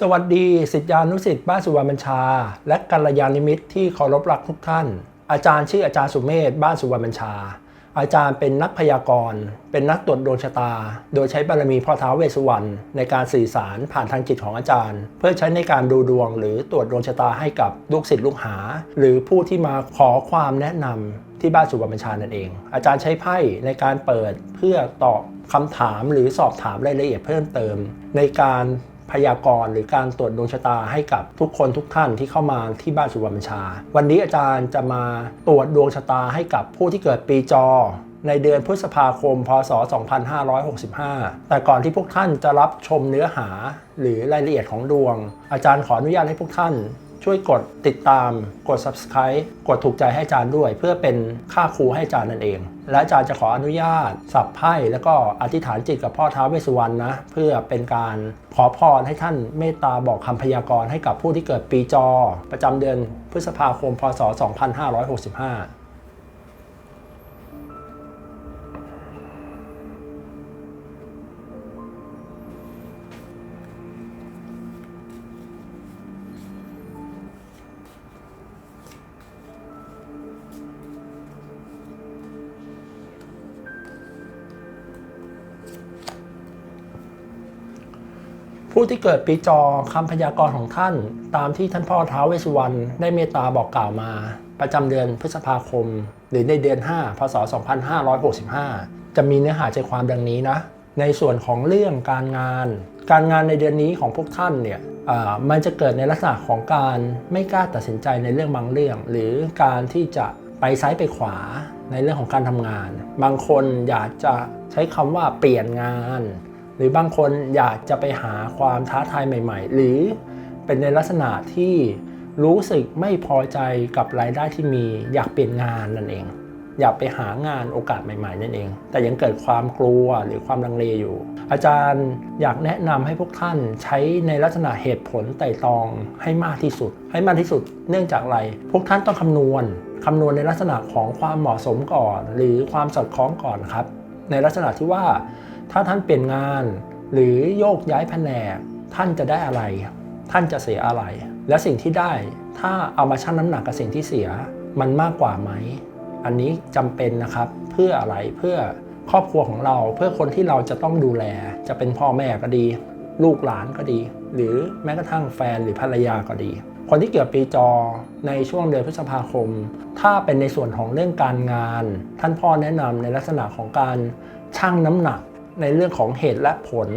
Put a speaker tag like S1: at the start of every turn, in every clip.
S1: สวัสดีสิทธิานุสิทธิ์บ้านสุวรรณบัญชา และกัลยาณมิตรที่เคารพรักทุกท่าน อาจารย์ชื่ออาจารย์สุเมธบ้านสุวรรณบัญชา อาจารย์เป็นนักพยากรณ์ เป็นนักตรวจดวงชะตา โดยใช้บารมีพ่อท้าวเวสสุวรรณในการสื่อสารผ่านทางจิตของอาจารย์ เพื่อใช้ในการดูดวงหรือตรวจดวงชะตาให้กับลูกศิษย์ลูกหา หรือผู้ที่มาขอความแนะนำที่บ้านสุวรรณบัญชานั่นเอง อาจารย์ใช้ไพ่ในการเปิดเพื่อตอบคำถามหรือสอบถามรายละเอียดเพิ่มเติม ในการ พยากรณ์หรือการตรวจดวงชะตาให้กับทุกคนทุกท่านที่เข้ามาที่บ้านสุวรรณบัญชา วันนี้อาจารย์จะมาตรวจดวงชะตาให้กับผู้ที่เกิดปีจอ ในเดือนพฤษภาคม พศ 2565 แต่ก่อนที่พวกท่านจะรับชมเนื้อหาหรือรายละเอียดของดวง อาจารย์ขออนุญาตให้พวกท่าน ช่วยกดติดตาม กด subscribe กดถูกใจให้อาจารย์ด้วย เพื่อเป็นค่าครูให้อาจารย์นั่นเอง และอาจารย์จะขออนุญาต สับไพ่แล้วก็อธิษฐานจิตกับพ่อท้าวเวสสุวรรณนะเพื่อเป็นการขอพรให้ท่านเมตตาบอกคำพยากรณ์ให้กับผู้ที่เกิดปีจอ ประจำเดือนพฤษภาคมพศ 2565 ผู้ที่เกิดปีจอคำพยากรณ์ของท่าน ตามที่ท่านพ่อท้าวเวสสุวรรณได้เมตตาบอกกล่าวมา ประจำเดือนพฤษภาคม หรือในเดือน 5 พศ 2565 จะมีเนื้อหาใจความดังนี้นะ ในส่วนของเรื่องการงาน การงานในเดือนนี้ของพวกท่านเนี่ยมันจะเกิดในลักษณะของการไม่กล้าตัดสินใจในเรื่องบางเรื่อง หรือการที่จะไปซ้ายไปขวาในเรื่องของการทำงาน บางคนอยากจะใช้คำว่าเปลี่ยนงาน หรือบางคนอยากจะไปหาความท้าทายใหม่ ๆ หรือเป็นในลักษณะที่รู้สึกไม่พอใจกับรายได้ที่มีอยากเปลี่ยนงานนั่นเอง อยากไปหางานโอกาสใหม่ ๆ นั่นเอง แต่ยังเกิดความกลัวหรือความลังเลอยู่ อาจารย์อยากแนะนำให้พวกท่านใช้ในลักษณะเหตุผลไต่ตองให้มากที่สุด ให้มากที่สุด เนื่องจากอะไร พวกท่านต้องคำนวณคำนวณในลักษณะของความเหมาะสมก่อน หรือความสอดคล้องก่อนครับ ในลักษณะที่ว่า ถ้าท่านเปลี่ยนงานหรือโยกย้ายแผนก ท่านจะได้อะไร ท่านจะเสียอะไร และสิ่งที่ได้ถ้าเอามาชั่งน้ำหนักกับสิ่งที่เสียมันมากกว่าไหม อันนี้จำเป็นนะครับเพื่ออะไรเพื่อครอบครัวของเราเพื่อคนที่เราจะต้องดูแล จะเป็นพ่อแม่ก็ดี ลูกหลานก็ดี หรือแม้กระทั่งแฟนหรือภรรยาก็ดี คนที่เกิดปีจอในช่วงเดือนพฤษภาคม ถ้าเป็นในส่วนของเรื่องการงาน ท่านพ่อแนะนำในลักษณะของการชั่งน้ำหนัก ในเรื่องของเหตุและผล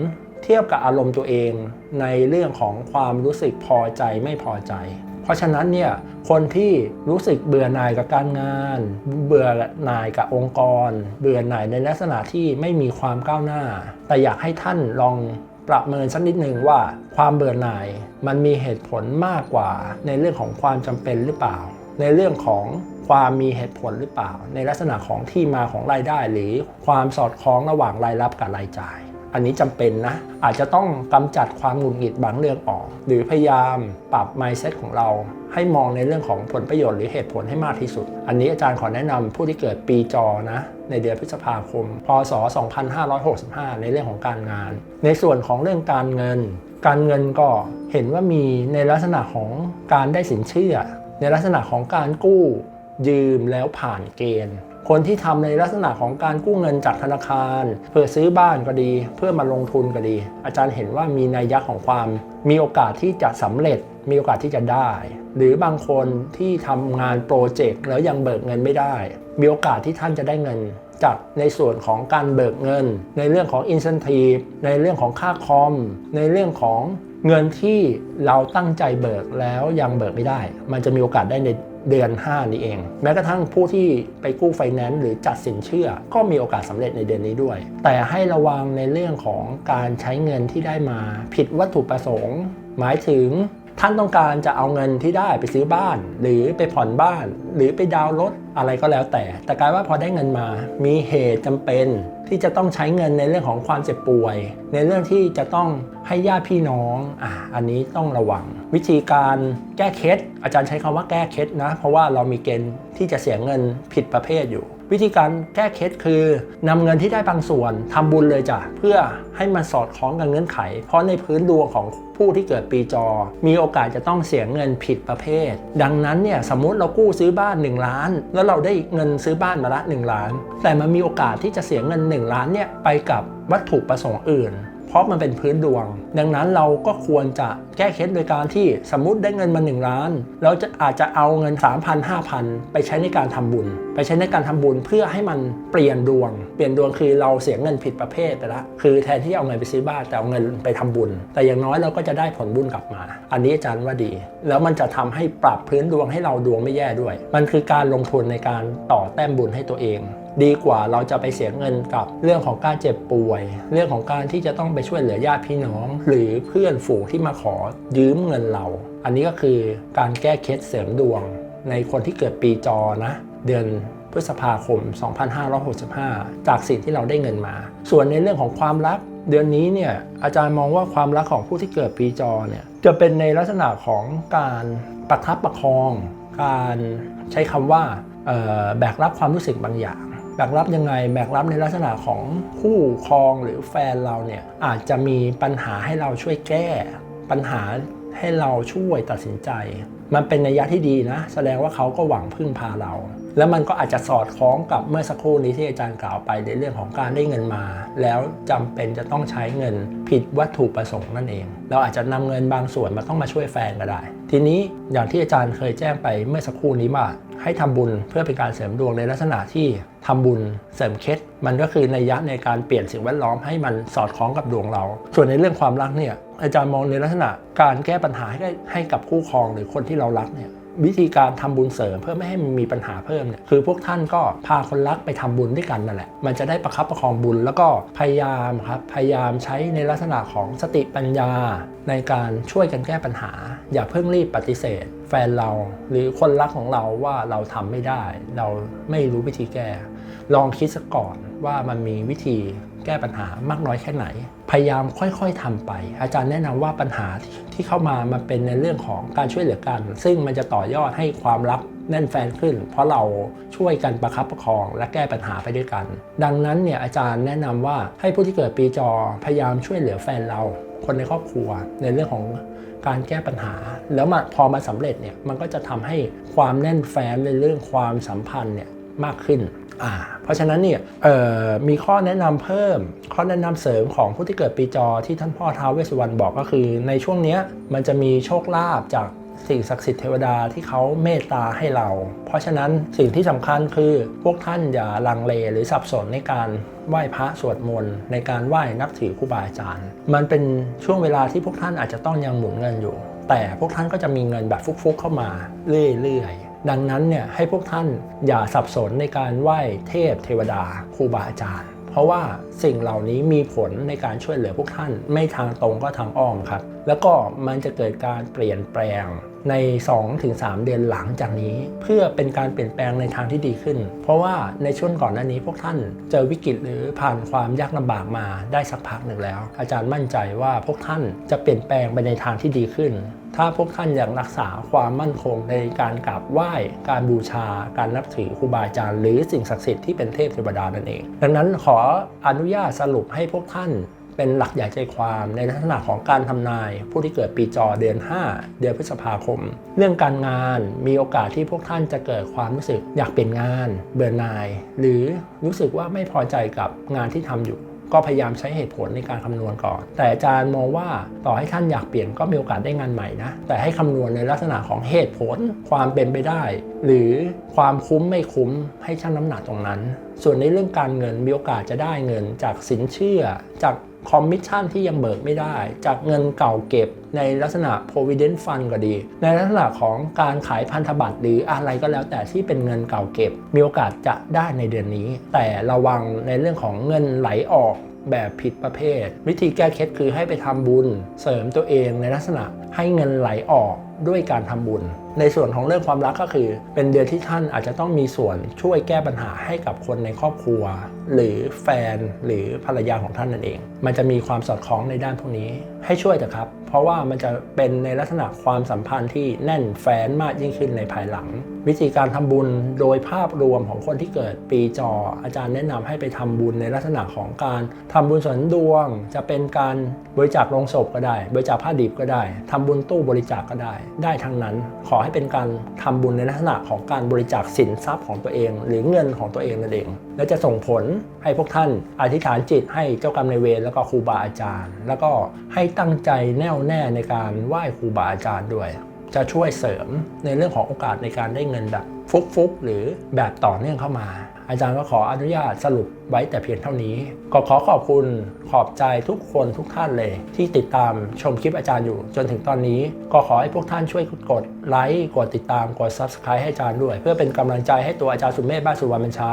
S1: เทียบกับอารมณ์ตัวเอง ในเรื่องของความรู้สึกพอใจไม่พอใจ เพราะฉะนั้นเนี่ยคนที่รู้สึกเบื่อหน่ายกับการงาน เบื่อหน่ายกับองค์กร เบื่อหน่ายในลักษณะที่ไม่มีความก้าวหน้า แต่อยากให้ท่านลองประเมินสักนิดหนึ่งว่าความเบื่อหน่ายมันมีเหตุผลมากกว่าในเรื่องของความจำเป็นหรือเปล่า ในเรื่องของความมีเหตุผลหรือเปล่า ในลักษณะของที่มาของรายได้ หรือความสอดคล้องระหว่างรายรับกับรายจ่าย อันนี้จำเป็นนะ อาจจะต้องกำจัดความหงุดหงิดบางเรื่องออก หรือพยายามปรับ mindset ของเรา ให้มองในเรื่องของผลประโยชน์หรือเหตุผลให้มากที่สุด อันนี้อาจารย์ขอแนะนำผู้ที่เกิดปีจอนะในเดือนพฤษภาคม พศ 2565 ในเรื่องของการงาน ในส่วนของเรื่องการเงิน การเงินก็เห็นว่ามีในลักษณะของการได้สินเชื่อ ในลักษณะของการกู้ยืมแล้วผ่านเกณฑ์ คนที่ทำในลักษณะของการกู้เงินจากธนาคาร เพื่อซื้อบ้านก็ดี เพื่อมาลงทุนก็ดี อาจารย์เห็นว่ามีนัยยะของความ มีโอกาสที่จะสำเร็จ มีโอกาสที่จะได้ หรือบางคนที่ทำงานโปรเจกต์แล้วยังเบิกเงินไม่ได้ มีโอกาสที่ท่านจะได้เงิน จากในส่วนของการเบิกเงิน ในเรื่องของ incentive ในเรื่องของค่าคอม ในเรื่องของเงินที่เราตั้งใจเบิกแล้วยังเบิกไม่ได้ มันจะมีโอกาสได้ในเดือน 5 นี้เอง แม้กระทั่งผู้ที่ไปกู้ไฟแนนซ์หรือจัดสินเชื่อ ก็มีโอกาสสำเร็จในเดือนนี้ด้วย แต่ให้ระวังในเรื่องของการใช้เงินที่ได้มา ผิดวัตถุประสงค์ หมายถึง ท่านต้องการจะเอาเงินที่ได้ไปซื้อบ้าน หรือไปผ่อนบ้าน หรือไปดาวน์รถอะไรก็แล้วแต่ แต่กลายว่าพอได้เงินมา มีเหตุจำเป็นที่จะต้องใช้เงินในเรื่องของความเจ็บป่วย ในเรื่องที่จะต้องให้ญาติพี่น้องอะอันนี้ต้องระวัง วิธีการแก้เคล็ดอาจารย์ใช้คำว่าแก้เคล็ดนะ เพราะว่าเรามีเกณฑ์ที่จะเสียเงินผิดประเภทอยู่ วิธีการแก้เคสคือนำเงินที่ได้บางส่วนทำบุญเลยจ้ะเพื่อให้มันสอดคล้องกับเงื่อนไข เพราะในพื้นดวงของผู้ที่เกิดปีจอ มีโอกาสจะต้องเสียเงินผิดประเภท ดังนั้นเนี่ยสมมุติเรากู้ซื้อบ้าน 1 ล้าน แล้วเราได้เงินซื้อบ้านมาละ 1 ล้าน แต่มันมีโอกาสที่จะเสียเงิน 1 ล้านเนี่ยไปกับวัตถุประสงค์อื่น เพราะมันเป็นพื้นดวง ดังนั้นเราก็ควรจะแก้เคล็ดโดยการที่สมมติได้เงินมา 1 ล้าน เราจะอาจจะเอาเงิน 3,000 5,000 ไปใช้ในการทำบุญ ไปใช้ในการทำบุญเพื่อให้มันเปลี่ยนดวง เปลี่ยนดวงคือเราเสียเงินผิดประเภทไปละคือแทนที่เอาเงินไปซื้อบ้านแต่เอาเงินไปทำบุญ แต่อย่างน้อยเราก็จะได้ผลบุญกลับมา อันนี้อาจารย์ว่าดี แล้วมันจะทำให้ปรับพื้นดวงให้เราดวงไม่แย่ด้วย มันคือการลงทุนในการต่อแต้มบุญให้ตัวเอง ดีกว่าเราจะไปเสียเงินกับเรื่องของการเจ็บป่วย เรื่องของการที่จะต้องไปช่วยเหลือญาติพี่น้อง หรือเพื่อนฝูงที่มาขอยืมเงินเรา อันนี้ก็คือการแก้เคล็ดเสริมดวง ในคนที่เกิดปีจอนะ เดือนพฤษภาคม 2565 จากสิ่งที่เราได้เงินมา ส่วนในเรื่องของความรักเดือนนี้เนี่ยอาจารย์มองว่าความรักของผู้ที่เกิดปีจอเนี่ยจะเป็นในลักษณะของการประทับประคอง การใช้คำว่าแบกรับความรู้สึกบางอย่าง แบกรับยังไงแบกรับในลักษณะของคู่ครองหรือแฟนเราเนี่ยอาจจะมีปัญหาให้เราช่วยแก้ ปัญหาให้เราช่วยตัดสินใจ มันเป็นนัยยะที่ดีนะ แสดงว่าเขาก็หวังพึ่งพาเรา แล้วมันก็อาจจะสอดคล้องกับเมื่อสักครู่นี้ที่อาจารย์กล่าวไปในเรื่องของการได้เงินมา แล้วจำเป็นจะต้องใช้เงินผิดวัตถุประสงค์นั่นเอง เราอาจจะนำเงินบางส่วนมาต้องมาช่วยแฟนก็ได้ ทีนี้อย่างที่อาจารย์เคยแจ้งไปเมื่อสักครู่นี้ว่าให้ทำบุญเพื่อเป็นการเสริมดวงในลักษณะที่ทำบุญเสริมเคล็ดมันก็คือในยยะในการเปลี่ยนสิ่งแวดล้อมให้มันสอดคล้องกับดวงเรา ส่วนในเรื่องความรักเนี่ยอาจารย์มองในลักษณะการแก้ปัญหาให้ให้กับคู่ครองหรือคนที่เรารักเนี่ย วิธีการทำบุญเสริมเพื่อไม่ให้มันมีปัญหาเพิ่มเนี่ยคือพวกท่านก็พาคนรักไปทำบุญด้วยกันนั่นแหละ มันจะได้ประคับประคองบุญแล้วก็พยายามครับพยายามใช้ในลักษณะของสติปัญญาในการช่วยกันแก้ปัญหา อย่าเพิ่งรีบปฏิเสธ แฟนเราหรือคนรักของเราว่าเราทำไม่ได้ เราไม่รู้วิธีแก้ ลองคิดสักก่อนว่ามันมีวิธี แก้ปัญหามากน้อยแค่ไหน พยายามค่อยๆทำไป อาจารย์แนะนำว่าปัญหาที่ที่เข้ามามันเป็นในเรื่องของการช่วยเหลือกัน ซึ่งมันจะต่อยอดให้ความรักแน่นแฟนขึ้น เพราะเราช่วยกันประคับประคอง และแก้ปัญหาไปด้วยกัน ดังนั้นเนี่ยอาจารย์แนะนำว่าให้ผู้ที่เกิดปีจอพยายามช่วยเหลือแฟนเรา คนในครอบครัว ในเรื่องของการแก้ปัญหา แล้วมาพอมาสำเร็จเนี่ยมันก็จะทำให้ความแน่นแฟ้นในเรื่องความสัมพันธ์เนี่ยมากขึ้น เพราะฉะนั้นเนี่ยมีข้อแนะนำเพิ่ม ข้อแนะนำเสริมของผู้ที่เกิดปีจอที่ท่านพ่อท้าวเวสสุวรรณบอกก็คือ ในช่วงเนี้ยมันจะมีโชคลาภจากสิ่งศักดิ์สิทธิ์เทวดาที่เขาเมตตาให้เรา เพราะฉะนั้นสิ่งที่สำคัญคือพวกท่านอย่าลังเลหรือสับสนในการไหว้พระสวดมนต์ในการไหว้นับถือครูบาอาจารย์ มันเป็นช่วงเวลาที่พวกท่านอาจจะต้องยังหมุนเงินอยู่ แต่พวกท่านก็จะมีเงินแบบฟุกๆเข้ามาเรื่อยๆ ดังนั้นเนี่ยให้พวกท่านอย่าสับสนในการไหว้เทพเทวดาครูบาอาจารย์ เพราะว่าสิ่งเหล่านี้มีผลในการช่วยเหลือพวกท่าน ไม่ทางตรงก็ทางอ้อมครับ แล้วก็มันจะเกิดการเปลี่ยนแปลงใน 2-3 เดือนหลังจากนี้ เพื่อเป็นการเปลี่ยนแปลงในทางที่ดีขึ้น เพราะว่าในช่วงก่อนหน้านี้พวกท่านเจอวิกฤตหรือผ่านความยากลำบากมาได้สักพักหนึ่งแล้ว อาจารย์มั่นใจว่าพวกท่านจะเปลี่ยนแปลงไปในทางที่ดีขึ้น ถ้าพวกท่านอยังรักษาความมั่นคงในการกราบไหว้ การบูชา การนับถือครูบาอาจารย์ หรือสิ่งศักดิ์สิทธิ์ที่เป็นเทพเทวดานั่นเอง ดังนั้นขออนุญาตสรุปให้พวกท่านเป็นหลักใหญ่ใจความในลักษณะของการทำนาย ผู้ที่เกิดปีจอเดือน 5 เดือนพฤษภาคม เรื่องการงานมีโอกาสที่พวกท่านจะเกิดความรู้สึกอยากเปลี่ยนงาน เบื่อหน่าย หรือรู้สึกว่าไม่พอใจกับงานที่ทำอยู่ ก็พยายามใช้เหตุผลในการคำนวณก่อน แต่อาจารย์มองว่าต่อให้ท่านอยากเปลี่ยนก็มีโอกาสได้งานใหม่นะ แต่ให้คำนวณในลักษณะของเหตุผลความเป็นไปได้ หรือความคุ้มไม่คุ้มให้ชั่งน้ำหนักตรงนั้น ส่วนในเรื่องการเงินมีโอกาสจะได้เงินจากสินเชื่อจาก คอมมิชชั่นที่ยังเบิกไม่ได้ จากเงินเก่าเก็บในลักษณะ provident fund ก็ดี ในลักษณะของการขายพันธบัตรหรืออะไรก็แล้วแต่ที่เป็นเงินเก่าเก็บ มีโอกาสจะได้ในเดือนนี้ แต่ระวังในเรื่องของเงินไหลออกแบบผิดประเภท วิธีแก้เคล็ดคือให้ไปทำบุญเสริมตัวเองในลักษณะให้เงินไหลออก ด้วยการทำบุญ ในส่วนของเรื่องความรักก็คือ เป็นเดือนที่ท่านอาจจะต้องมีส่วนช่วยแก้ปัญหาให้กับคนในครอบครัว หรือแฟนหรือภรรยาของท่านนั่นเอง มันจะมีความสอดคล้องในด้านพวกนี้ ให้ช่วยเถอะครับ เพราะว่ามันจะเป็นในลักษณะความสัมพันธ์ที่แน่นแฟ้นมากยิ่งขึ้นในภายหลัง วิธีการทำบุญโดยภาพรวมของคนที่เกิดปีจอ อาจารย์แนะนำให้ไปทำบุญในลักษณะของการทำบุญสริมดวง จะเป็นการบริจาคลงศพก็ได้ บริจาคผ้าดิบก็ได้ทำบุญตู้บริจาคก็ได้ได้ทั้งนั้น ขอให้เป็นการทำบุญในลักษณะของการบริจาคสินทรัพย์ของตัวเอง หรือเงินของตัวเองนั่นเอง และจะส่งผลให้พวกท่านอธิษฐานจิตให้เจ้ากรรมนายเวรแล้วก็ครูบาอาจารย์ แล้วก็ให้ตั้งใจแน่วแน่ในการไหว้ครูบาอาจารย์ด้วย จะช่วยเสริมในเรื่องของโอกาสในการได้เงินแบบฟุกๆหรือแบบต่อเนื่องเข้ามา อาจารย์ก็ขออนุญาตสรุป ไว้แต่เพียงเท่านี้ ก็ขอขอบคุณขอบใจทุกคนทุกท่านเลย ที่ติดตามชมคลิปอาจารย์อยู่ จนถึงตอนนี้ก็ขอให้พวกท่านช่วยกดไลค์กดติดตามกด subscribe ให้อาจารย์ด้วย เพื่อเป็นกำลังใจให้ตัวอาจารย์สุเมธบ้านสุวรรณบัญชา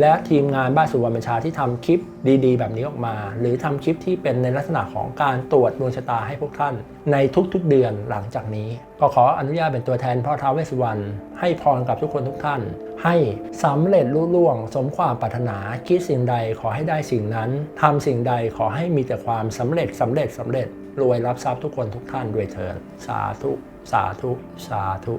S1: และทีมงานบ้านสุวรรณบัญชาที่ทำคลิปดีๆ แบบนี้ออกมา หรือทำคลิปที่เป็นในลักษณะของการตรวจดวงชะตาให้พวกท่าน ในทุกๆเดือนหลังจากนี้ ก็ขออนุญาตเป็นตัวแทนพ่อท้าวเวสสุวรรณให้พรกับทุกคนทุกท่าน ให้สำเร็จรุ่ล่วง สมความปรารถนาคิดสิสิ่งใดขอให้ได้สิ่งนั้นทำสิ่งใดขอให้มีแต่ความสำเร็จสำเร็จสำเร็จรวยรับทรัพย์ทุกคนทุกท่านด้วยเถิดสาธุ สาธุ สาธุ